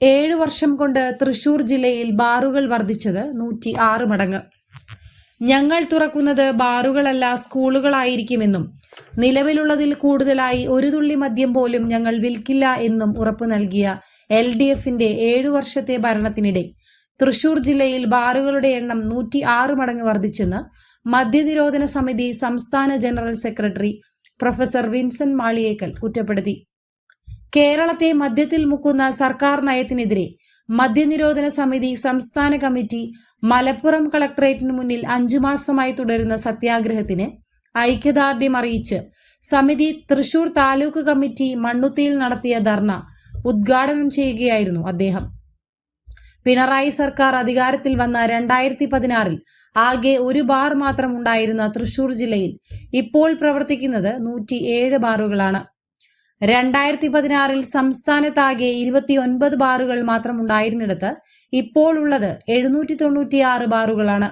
ഏഴു വർഷം കൊണ്ട് തൃശൂർ ജില്ലയിൽ ബാറുകൾ വർദ്ധിച്ചത് നൂറ്റി ആറ് മടങ്ങ്. ഞങ്ങൾ തുറക്കുന്നത് ബാറുകളല്ല സ്കൂളുകളായിരിക്കുമെന്നും നിലവിലുള്ളതിൽ കൂടുതലായി ഒരു തുള്ളി മദ്യം പോലും ഞങ്ങൾ വിൽക്കില്ല എന്നും ഉറപ്പു നൽകിയ എൽ ഡി എഫിന്റെ ഏഴു വർഷത്തെ ഭരണത്തിനിടെ തൃശൂർ ജില്ലയിൽ ബാറുകളുടെ എണ്ണം നൂറ്റി ആറ് മടങ്ങ് വർദ്ധിച്ചെന്ന് മദ്യനിരോധന സമിതി സംസ്ഥാന general secretary professor Vincent Maliyekkal കുറ്റപ്പെടുത്തി. കേരളത്തെ മദ്യത്തിൽ മുക്കുന്ന സർക്കാർ നയത്തിനെതിരെ മദ്യനിരോധന സമിതി സംസ്ഥാന കമ്മിറ്റി മലപ്പുറം കളക്ടറേറ്റിന് മുന്നിൽ അഞ്ചു മാസമായി തുടരുന്ന സത്യാഗ്രഹത്തിന് ഐക്യദാർഢ്യം അറിയിച്ച് സമിതി തൃശൂർ താലൂക്ക് കമ്മിറ്റി മണ്ണുത്തിയിൽ നടത്തിയ ധർണ ഉദ്ഘാടനം ചെയ്യുകയായിരുന്നു അദ്ദേഹം. പിണറായി സർക്കാർ അധികാരത്തിൽ വന്ന രണ്ടായിരത്തി പതിനാറിൽ ആകെ ഒരു ബാർ മാത്രം ഉണ്ടായിരുന്ന തൃശൂർ ജില്ലയിൽ ഇപ്പോൾ പ്രവർത്തിക്കുന്നത് നൂറ്റി ഏഴ് ബാറുകളാണ്. രണ്ടായിരത്തി പതിനാറിൽ സംസ്ഥാനത്താകെ ഇരുപത്തി ഒൻപത് ബാറുകൾ മാത്രം ഉണ്ടായിരുന്നിടത്ത് ഇപ്പോൾ ഉള്ളത് എഴുന്നൂറ്റി തൊണ്ണൂറ്റിയാറ് ബാറുകളാണ്.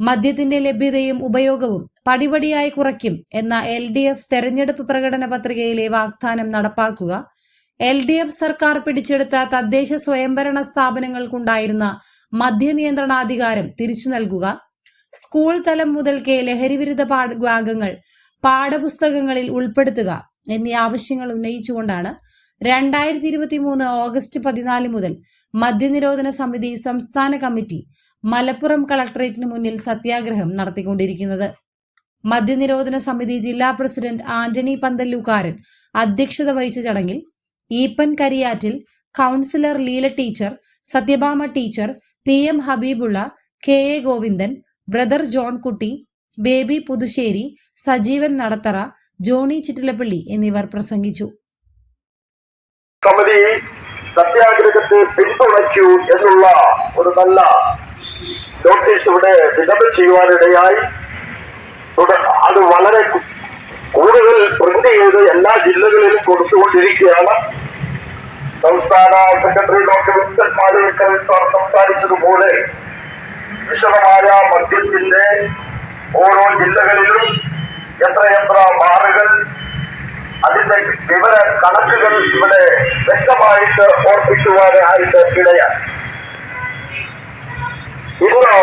മദ്യത്തിന്റെ ലഭ്യതയും ഉപയോഗവും പടിപടിയായി കുറയ്ക്കും എന്ന എൽ ഡി എഫ് തെരഞ്ഞെടുപ്പ് പ്രകടന പത്രികയിലെ വാഗ്ദാനം നടപ്പാക്കുക എൽ ഡി എഫ് സർക്കാർ പിടിച്ചെടുത്ത തദ്ദേശ സ്വയംഭരണ സ്ഥാപനങ്ങൾക്കുണ്ടായിരുന്ന മദ്യനിയന്ത്രണാധികാരം തിരിച്ചു നൽകുക സ്കൂൾ തലം മുതൽക്കേ ലഹരിവിരുദ്ധ പാഠ ഭാഗങ്ങൾ പാഠപുസ്തകങ്ങളിൽ ഉൾപ്പെടുത്തുക എന്നീ ആവശ്യങ്ങൾ ഉന്നയിച്ചുകൊണ്ടാണ് രണ്ടായിരത്തി ഇരുപത്തി മൂന്ന് ഓഗസ്റ്റ് പതിനാല് മുതൽ മദ്യനിരോധന സമിതി സംസ്ഥാന കമ്മിറ്റി മലപ്പുറം കളക്ടറേറ്റിന് മുന്നിൽ സത്യാഗ്രഹം നടത്തിക്കൊണ്ടിരിക്കുന്നത്. മദ്യനിരോധന സമിതി ജില്ലാ പ്രസിഡന്റ് ആന്റണി പന്തല്ലൂക്കാരൻ അധ്യക്ഷത വഹിച്ച ചടങ്ങിൽ Eappen Kariyattil councillor Leela teacher Sathyabhama teacher P M Habeebulla K A Govindan brother John Kutty Baby Puthussery Sajeevan Nadathara Johnny Chittilappally എന്നിവർ പ്രസംഗിച്ചു. സമിതി സത്യാഗ്രഹത്തെ പിന്തുണയ്ക്കൂ എന്നുള്ള ഒരു നല്ല നോട്ടീസ് ഇവിടെ വിതരണം ചെയ്യുവാനിടയായി. അത് വളരെ കൂടുതൽ പ്രിന്റ് ചെയ്ത് എല്ലാ ജില്ലകളിലും കൊടുത്തുകൊണ്ടിരിക്കുകയാണ്. സംസ്ഥാന secretary doctor Vincent Malikkal sir സംസാരിച്ചതുപോലെ വിശദമായ മദ്യത്തിന്റെ ഓരോ ജില്ലകളിലും എത്രയെത്ര ബാറുകൾ അതിന്റെ വിവര കണക്കുകൾ ഇവിടെ വ്യക്തമായിട്ട് ഓർപ്പിക്കുവാനായിട്ട് ഇടയാണ് ഇന്ന്